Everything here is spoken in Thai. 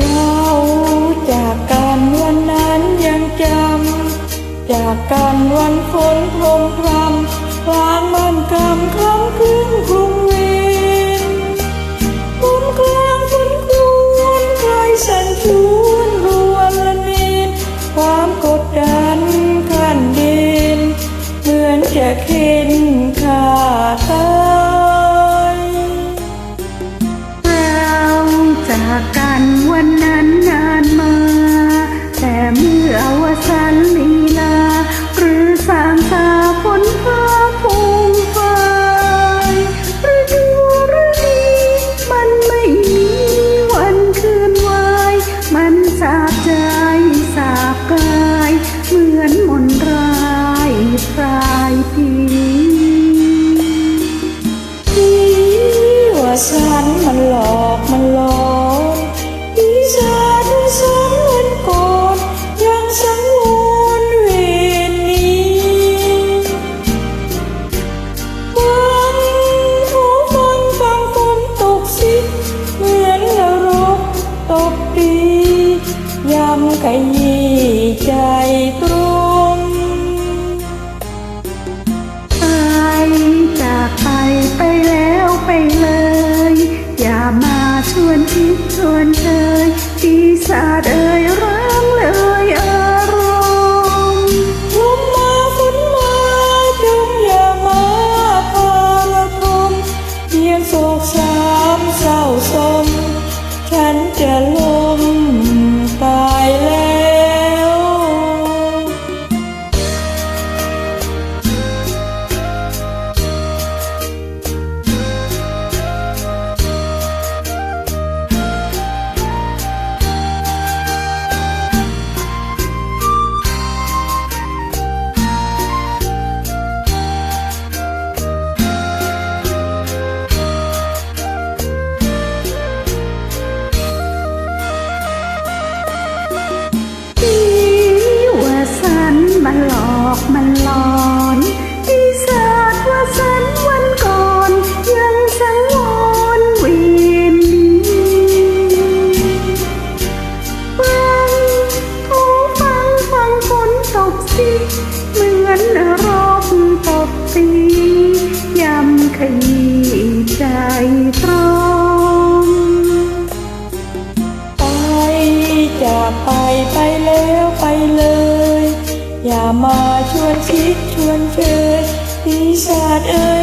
เราจากนวันนั้นยังจำ จากวันฝนพรมพรางมันกำคำคืนคลุมเวรมุมกลางฝนคุ้นใครสันชวนรวนละเนนความกดดันขั้นดิน เหมือนจะเข็นขาต จากกันวันนั้นนานมา แต่เมื่อวสันลีลา หรือสางสาฝนฟ้าฟูงไฟฤดูฤดีมันไม่มีวันคืนวาย มันสาบใจสาบกาย เหมือนมนร้ายปลายปีที่ว่าฉันมันหลอกมันหลอน ยำขยี้ใจตรงไปจากไปไปแล้วไปเลย อย่ามาชวนคิดชวน อกมันหลอนปีศาจว่าสันวันก่อน ยังสังวรเวียนนี้ฟังทูฟังฟังฝนตกสิ เหมือนรบตบตียำขยี้ใจตรมไปจากไปไปแล้วไปเลยามาชวนคิดชวนเชยปีศาจเอ่ย